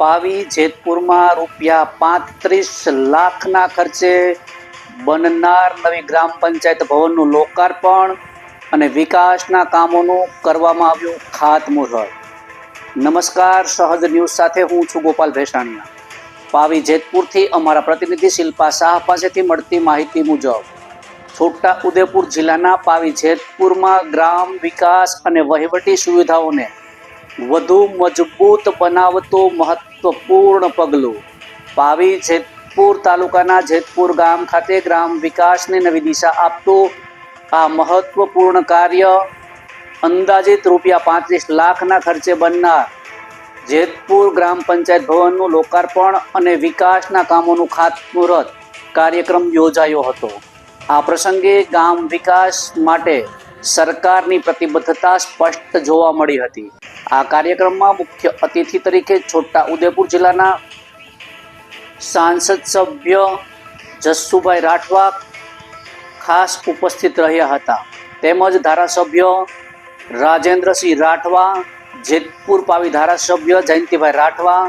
પાવી જેતપુરમાં રૂપિયા પાંત્રીસ લાખના ખર્ચે બનનાર નવી ગ્રામ પંચાયત ભવનનું લોકાર્પણ અને વિકાસના કામોનું કરવામાં આવ્યું ખાતમુહૂર્ત. નમસ્કાર, સહજ ન્યૂઝ સાથે હું છું ગોપાલ ભેસાણીયા. પાવી જેતપુરથી અમારા પ્રતિનિધિ શિલ્પા શાહ પાસેથી મળતી માહિતી મુજબ, છોટા ઉદેપુર જિલ્લાના પાવી જેતપુરમાં ગ્રામ વિકાસ અને વહીવટી સુવિધાઓને વધુ મજબૂત બનાવતું મહત્વપૂર્ણ પગલું પાવી જેતપુર તાલુકાના જેતપુર ગામ ખાતે ગ્રામ વિકાસને નવી દિશા આપતું આ મહત્વપૂર્ણ કાર્ય અંદાજિત રૂપિયા પાંત્રીસ લાખના ખર્ચે બનનાર જેતપુર ગ્રામ પંચાયત ભવનનું લોકાર્પણ અને વિકાસના કામોનું ખાતમુહૂર્ત કાર્યક્રમ યોજાયો હતો. આ પ્રસંગે ગામ વિકાસ માટે સરકારની પ્રતિબદ્ધતા સ્પષ્ટ જોવા મળી હતી. આ કાર્યક્રમમાં મુખ્ય અતિથિ તરીકે છોટા ઉદેપુર જિલ્લાના સાંસદ સભ્ય જસુભાઈ રાઠવા ખાસ ઉપસ્થિત રહ્યા હતા. તેમજ ધારાસભ્ય રાજેન્દ્રસિંહ રાઠવા, જેતપુર પાવી ધારાસભ્ય જયંતિભાઈ રાઠવા,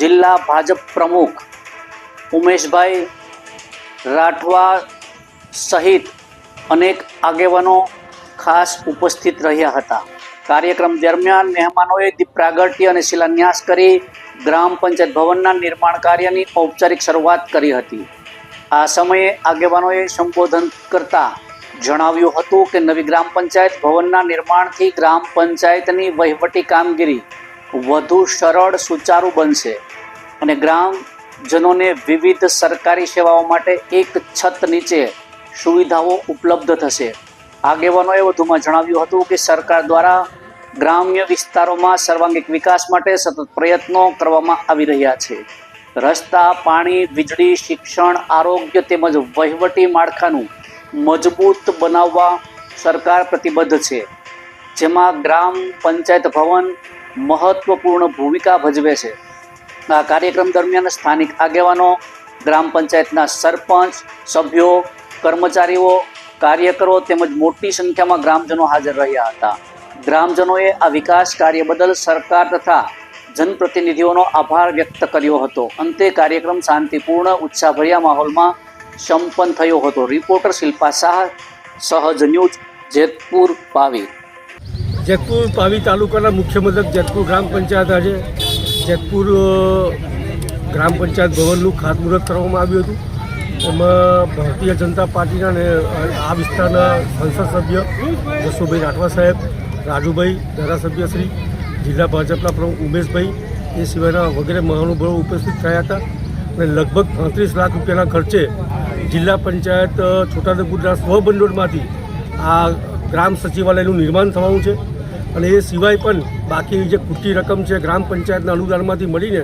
જિલ્લા ભાજપ પ્રમુખ ઉમેશભાઈ રાઠવા સહિત અનેક આગેવાનો ખાસ ઉપસ્થિત રહ્યા હતા. કાર્યક્રમ દરમિયાન મહેમાનોએ દીપ પ્રાગટ્ય અને શિલાન્યાસ કરી ગ્રામ પંચાયત ભવનના નિર્માણ કાર્યની ઔપચારિક શરૂઆત કરી હતી. આ સમયે આગેવાનોએ સંબોધન કરતા જણાવ્યું હતું કે નવી ગ્રામ પંચાયત ભવનના નિર્માણથી ગ્રામ પંચાયતની વહીવટી કામગીરી વધુ સરળ, સુચારુ બનશે અને ગ્રામજનોને વિવિધ સરકારી સેવાઓ માટે એક છત નીચે સુવિધાઓ ઉપલબ્ધ થશે. આગેવાનોએ વધુમાં જણાવ્યું હતું કે સરકાર દ્વારા ગ્રામ્ય વિસ્તારોમાં સર્વાંગીક વિકાસ માટે સતત પ્રયત્નો કરવામાં આવી રહ્યા છે. રસ્તા, પાણી, વીજળી, શિક્ષણ, આરોગ્ય તેમજ વહીવટી માળખાનું મજબૂત બનાવવા સરકાર પ્રતિબદ્ધ છે. જેમાં ગ્રામ પંચાયત ભવન મહત્વપૂર્ણ ભૂમિકા ભજવે છે. આ કાર્યક્રમ દરમિયાન સ્થાનિક આગેવાનો, ગ્રામ પંચાયતના સરપંચ, સભ્યો, કર્મચારીઓ કાર્યકરો તેમજ મોટી સંખ્યામાં ગ્રામજનો હાજર રહ્યા હતા. ગ્રામજનોએ આ વિકાસ કાર્ય બદલ સરકાર તથા જનપ્રતિનિધિઓનો આભાર વ્યક્ત કર્યો હતો. અંતે કાર્યક્રમ શાંતિપૂર્ણ, ઉત્સાહભર્યા માહોલમાં સંપન્ન થયો હતો. Reporter Shilpa Shah, Sahaj news, Jetpur, Pavi. Jetpur Pavi તાલુકાના મુખ્ય મથક જેતપુર ગ્રામ પંચાયત આજે જેતપુર ગ્રામ પંચાયત ભવનનું ખાતમુહૂર્ત કરવામાં આવ્યું હતું. એમાં ભારતીય જનતા પાર્ટીના ને આ વિસ્તારના સંસદ સભ્ય જસુભાઈ રાઠવા સાહેબ, રાજુભાઈ ધારાસભ્ય શ્રી જિલ્લા ભાજપના પ્રમુખ ઉમેશભાઈ, એ સિવાયના વગેરે મહાનુભાવો ઉપસ્થિત થયા હતા. અને લગભગ પાંત્રીસ લાખ રૂપિયાના ખર્ચે જિલ્લા પંચાયત છોટાઉદેપુરના સ્વભંડોળમાંથી આ ગ્રામ સચિવાલયનું નિર્માણ થવાનું છે. અને એ સિવાય પણ બાકી જે ખૂટી રકમ છે, ગ્રામ પંચાયતના અનુદાનમાંથી મળીને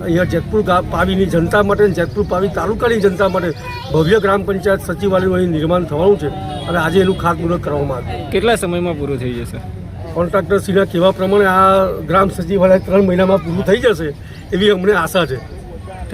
અહીંયા જેતપુર પાવીની જનતા માટે જેતપુર પાવી તાલુકાની જનતા માટે ભવ્ય ગ્રામ પંચાયત સચિવાલયનું અહીં નિર્માણ થવાનું છે અને આજે એનું ખાતમુહૂર્ત કરવામાં આવ્યું કેટલા સમયમાં પૂરું થઈ જશે? કોન્ટ્રાક્ટરશ્રીના કહેવા પ્રમાણે આ ગ્રામ સચિવાલય ત્રણ મહિનામાં પૂરું થઈ જશે એવી અમને આશા છે.